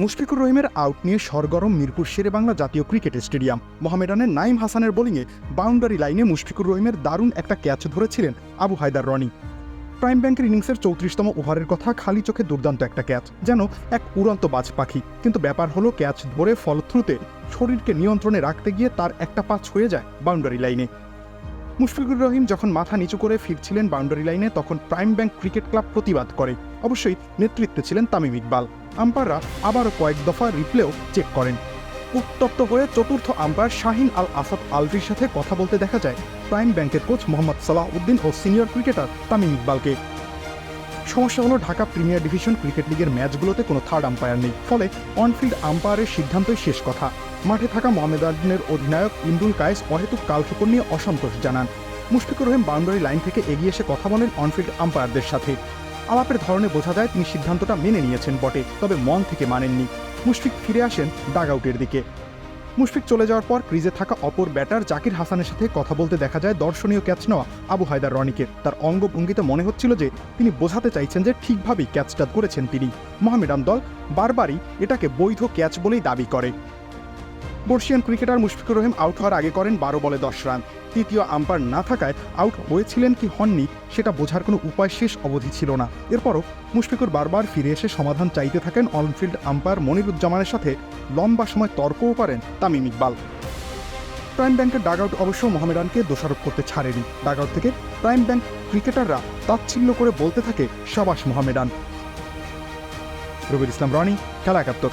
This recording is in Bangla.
মুশফিকুর রহিমের আউট নিয়ে সরগরম মিরপুর শেরে বাংলা জাতীয় ক্রিকেট স্টেডিয়াম। মোহামেডানের নাইম হাসানের বোলিংয়ে বাউন্ডারি লাইনে মুশফিকুর রহিমের দারুণ একটা ক্যাচ ধরেছিলেন আবু হায়দার রনি। প্রাইম ব্যাংকের ইনিংসের চৌত্রিশতম ওভারের কথা খালি চোখে দুর্দান্ত একটা ক্যাচ, যেন এক উড়ন্ত বাজ পাখি। কিন্তু ব্যাপার হলো, ক্যাচ ধরে ফলথ্রুতে শরীরকে নিয়ন্ত্রণে রাখতে গিয়ে তার একটা পা ছুঁয়ে যায় বাউন্ডারি লাইনে। মুশফিকুর রহিম যখন মাথা নিচু করে ফিরছিলেন বাউন্ডারি লাইনে, তখন প্রাইম ব্যাংক ক্রিকেট ক্লাব প্রতিবাদ করে। অবশ্যই নেতৃত্বে ছিলেন তামিম ইকবাল। আম্পাররা আবারও কয়েক দফা রিপ্লেও চেক করেন। উত্তপ্ত হয়ে চতুর্থ আম্পায়ার শাহিন আল আসাদ আলভির সাথে কথা বলতে দেখা যায় প্রাইম ব্যাংকের কোচ মোহাম্মদ সালাহ উদ্দিন ও সিনিয়র ক্রিকেটার তামিম ইকবালকে। সমস্যা হলো ঢাকা প্রিমিয়ার ডিভিশন ক্রিকেট লিগের ম্যাচগুলোতে কোনো থার্ড আম্পায়ার নেই। ফলে অনফিল্ড আম্পায়ারের সিদ্ধান্তই শেষ কথা। মাঠে থাকা মোহামেদানের অধিনায়ক ইমরুল কায়েস অহেতুক কালক্ষেপণ নিয়ে অসন্তোষ জানান। মুশফিকুর রহিম বাউন্ডারি লাইন থেকে এগিয়ে এসে কথা বলেন অনফিল্ড আম্পায়ারদের সাথে। আলাপের ধরনে বোঝা যায় তিনি সিদ্ধান্তটা মেনে নিয়েছেন বটে, তবে মন থেকে মানেননি। মুশফিক ফিরে আসেন ডাগ আউটের দিকে। মুশফিক চলে যাওয়ার পর ক্রিজে থাকা অপর ব্যাটার জাকির হাসানের সাথে কথা বলতে দেখা যায় দর্শনীয় ক্যাচ নেওয়া আবু হায়দার রনিকে। তার অঙ্গভঙ্গিতে মনে হচ্ছিল যে তিনি বোঝাতে চাইছেন যে ঠিকভাবেই ক্যাচটা করেছেন তিনি। মোহামেডান দল বারবারই এটাকে বৈধ ক্যাচ বলেই দাবি করে। বর্ষিয়ান ক্রিকেটার মুশফিকুর রহিম আউট হওয়ার আগে করেন বারো বলে দশ রান। তৃতীয় আম্পায়ার না থাকায় আউট হয়েছিলেন কি হননি সেটা বোঝার কোনো উপায় শেষ অবধি ছিল না। এরপরও মুশফিকুর বারবার ফিরে এসে সমাধান চাইতে থাকেন অনফিল্ড আম্পায়ার মনিরুজ্জামানের সাথে লম্বা সময় তর্কও করেন তামিম ইকবাল। প্রাইম ব্যাংকের ডাগআউট অবশ্য মোহামেডানকে দোষারোপ করতে ছাড়েনি। ডাগআউট থেকে প্রাইম ব্যাংক ক্রিকেটাররা তাচ্ছিল্য করে বলতে থাকে সাবাস মোহামেডান। রবির ইসলাম রনি, খেলা একাত্তর।